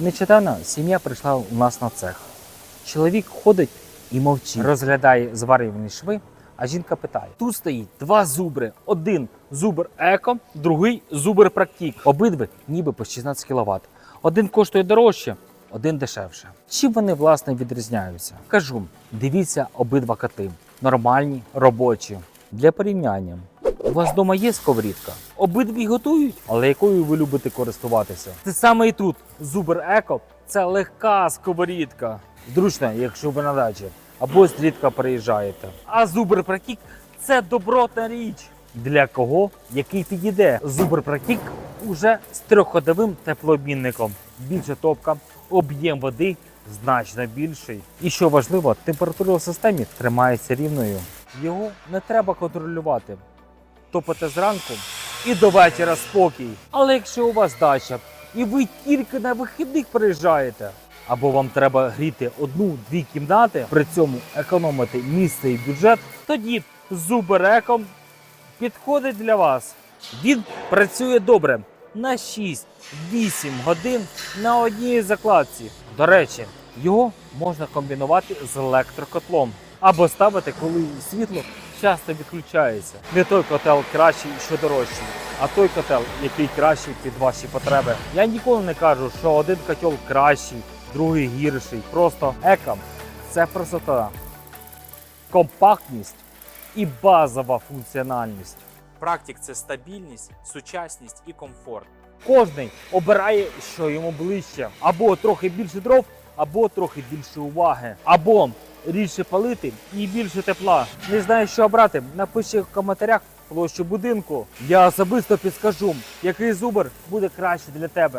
Нещодавно сім'я прийшла у нас на цех. Чоловік ходить і мовчить, розглядає зварювані шви, а жінка питає: тут стоїть два зубри: один зубр еко, другий зубр практик. Обидві ніби по 16 кВт. Один коштує дорожче, один дешевше. Чим вони власне відрізняються? Кажу: дивіться обидва коти. Нормальні, робочі. Для порівняння. У вас вдома є сковорідка? Обидві готують, але якою ви любите користуватися? Це саме і тут. Зубр Еко це легка сковорідка. Зручно, якщо ви на дачі або зрідка переїжджаєте. А Зубр Практік це добротна річ. Для кого який підійде? Зубр Практік уже з трьохходовим теплообмінником. Більше топка, об'єм води значно більший. І що важливо, температура в системі тримається рівною. Його не треба контролювати топите зранку і до вечора спокій. Але якщо у вас дача і ви тільки на вихідних приїжджаєте, або вам треба гріти одну-дві кімнати, при цьому економити місце і бюджет, тоді зубереком підходить для вас. Він працює добре на 6-8 годин на одній закладці. До речі, його можна комбінувати з електрокотлом або ставити, коли світло часто відключається. Не той котел кращий, що дорожчий, а той котел, який кращий під ваші потреби. Я ніколи не кажу, що один котел кращий, другий гірший. Просто еком це простота, компактність і базова функціональність. Практик це стабільність, сучасність і комфорт. Кожний обирає, що йому ближче, або трохи більше дров, або трохи більше уваги, або рідше палити і більше тепла. Не знаю, що обрати. Напиши в коментарях площу будинку. Я особисто підскажу, який зубр буде краще для тебе.